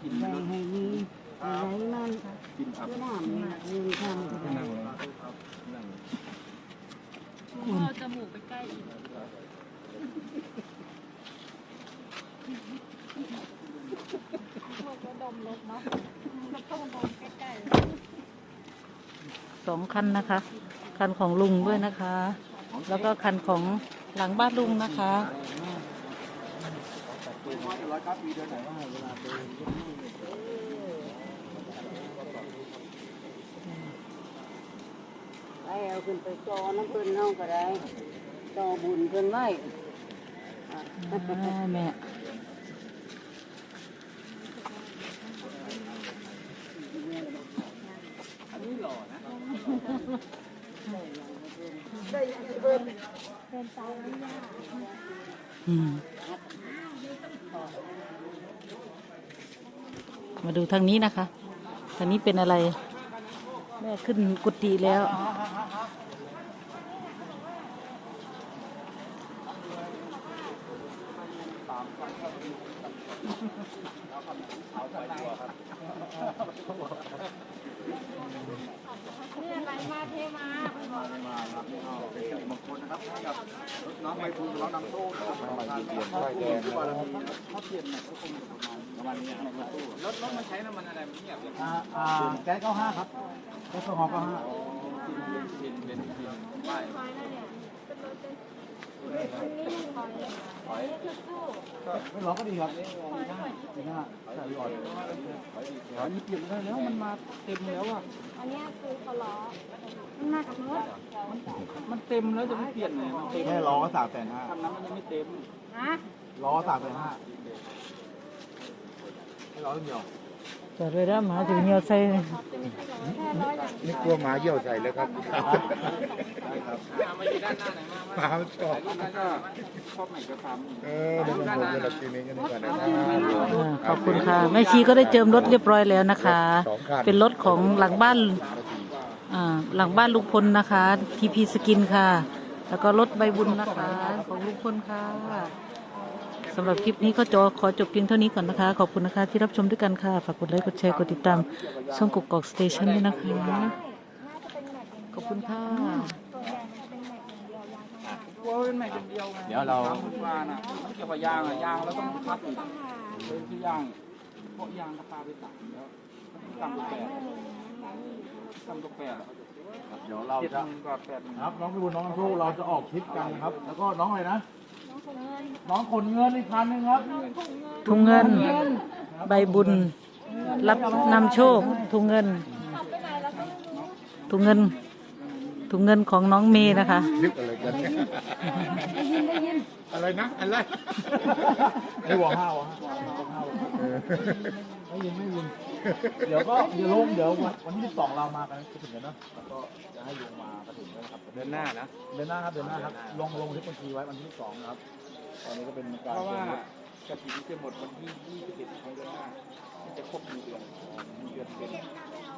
กิแบ่งให้มีอะไรมันกินครับน้มันมีทางก็ได้เราจมูกไปใกล้อีกพวกก็ดมลบเนาะก็ต้องใกล้ๆสองคันนะคะ คันของลุงด้วยนะคะ แล้วก็คันของหลังบ้านลุงนะคะ ไปเอาขึ้นไปจอน้ำเพิ่นเน่าก็ได้จอบุญเพิ่นไม่แม่ได้ยังเพิ่นเป็นตาไม่ยาม มาดูทางนี้นะคะ ทางนี้เป็นอะไร แม่ขึ้นกุฏิแล้วนี่อะไรมาเทมา น้องใบพูน้องนำโซ่น้องเปลี่ยนป้ายแดงแล้วเขาเปลี่ยนเนี่ยก็คงประมาณนี้ประมาณนี้นะตู้รถรถมันใช้น้ำมันอะไรมันเงียบอย่างอ่าอ่าแก๊สเก้าห้าครับแก๊สโซฮอล์เก้าห้าเป็นเป็นเป็นป้าย ไม่ร้องก็ดีครับดีหน้าใส่ก่อนอันนี้เปลี่ยนได้แล้วมันมาเต็มแล้วอะ อันนี้คือเขาล้อ มันมากับรถมันเต็มแล้วจะไม่เปลี่ยนเลยมันเต็มแค่ล้อก็สามแสนห้าทำนั้นมันยังไม่เต็มฮะล้อสามแสนห้าให้ล้อเดียว จอดเลยแล้วหมาถึงเหี่ยวใส่แค่ร้อยอย่างนี่กลัวหมาเยี่ยวใส่เลยครับมาอยู่ด้านหน้าไหนมาหมามันชอบรุ่นนั้นก็ชอบไหนก็ทำเออเดี๋ยวผมจะรับทีนี้กันดีกว่านะครับอ่าขอบคุณค่ะแม่ชีก็ได้เจิมรถเรียบร้อยแล้วนะคะสองคันเป็นรถของหลังบ้านอ่าหลังบ้านลุงพลนะคะทีพีสกินค่ะ แล้วก็รถใบบุญนะคะ ของลุงพลค่ะ สำหรับคลิปนี้ก็จอขอจบเพียงเท่านี้ก่อนนะคะ ขอบคุณนะคะที่รับชมด้วยกันค่ะ ฝากกดไลค์กดแชร์กดติดตามช่องกกอกสเตชันด้วยนะคะ ขอบคุณค่ะกลัวเป็นแม็กอย่างเดียวไงเดี๋ยวเราทำมาน่ะมันเกี่ยวกับยางอะยางเราต้องพับอีกเป็นที่ยางเพราะยางกระปาไปตัดแล้วตัดตัวแปดตัดตัวแปดเดี๋ยวเราเจ็ดจะหมื่นกว่าแปดหมื่นครับน้องพี่บุญน้องน้ำโชคเราจะออกทริปกันนะครับ แล้วก็น้องอะไรนะ น้องขนเงินอีกพันหนึงครับทุงเงิน ใบบุญ รับนำโชคทุงเงินทุงเงิน ทุงเงินของน้องเมย์นะคะทริปอะไรกันเนี่ยอะไรนะอะไรไม่หวังห้าวะเออไม่ยินไม่ยินเดี๋ยวก็เดี๋ยวลงเดี๋ยววันวันที่สองเรามากันจะถึงกันเนาะแล้วก็จะให้ลงมาก็ถึงนะครับเดือนหน้านะ เดือนหน้าครับเดือนหน้าครับลงลงที่บัญชีไว้วันที่สองนะครับ ตอนนี้ก็เป็นการเพราะว่ากระถิ่นจะหมดวันที่ยี่สิบเอ็ดของเดือนหน้าที่จะครบหนึ่งเดือนหนึ่งเดือนเป็น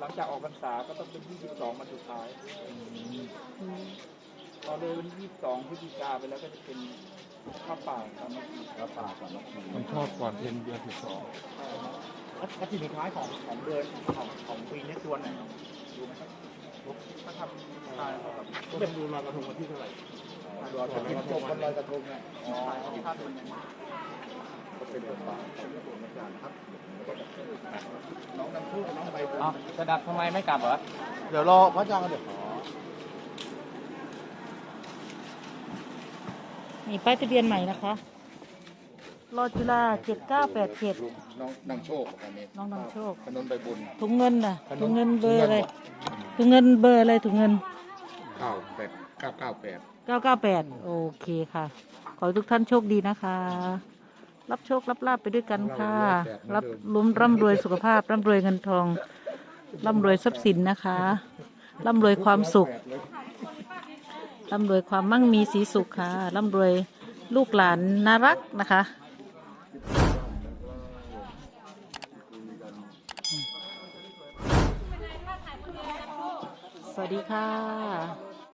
หลังจากออกพรรษาก็ต้องเป็นที่สิบสองวันสุดท้ายพอเลยวันที่ยี่สิบสองพฤศจิกาไปแล้วก็จะเป็นข้าวป่าสามัคคีข้าวป่าสามัคคีมันชอบก่อนเดือนเดือนสิบสองกระถิ่นสุดท้ายของของเดือนของของปีนี้คือวันไหนครับรู้ไหมครับถ้าทำทานเขาแบบก็เป็นดูลอยกระทงวันที่เท่าไหร่ลอยกระทงจบวันลอยกระทงเนี่ยอ๋อที่ท่านมันก็เป็นบทบาทของตัวอาจารย์ครับน้องนำคู่น้องใบบุญจะดับทำไมไม่กลับเหรอ เดี๋ยวรอพระอาจารย์กันเดี๋ยวมีป้ายทะเบียนใหม่นะคะ รอจุฬาเจ็ดเก้าแปดเจ็ดน้องนำโชคอันนี้น้องนำโชคถนนใบบุญ ถุงเงินน่ะ ถุงเงินเบอร์อะไร ถุงเงินเบอร์อะไรถุงเงิน เก้าแปดเก้าเก้าแปดเก้าเก้าแปดโอเคค่ะ ขอให้ทุกท่านโชคดีนะคะ รับโชครับลาบไปด้วยกันค่ะ รับลุ้มร่ำรวยสุขภาพ ร่ำรวยเงินทอง ร่ำรวยทรัพย์สินนะคะร่ำรวยความสุขร่ำรวยความมั่งมีสีสุขค่ะร่ำรวยลูกหลานน่ารักนะคะสวัสดีค่ะ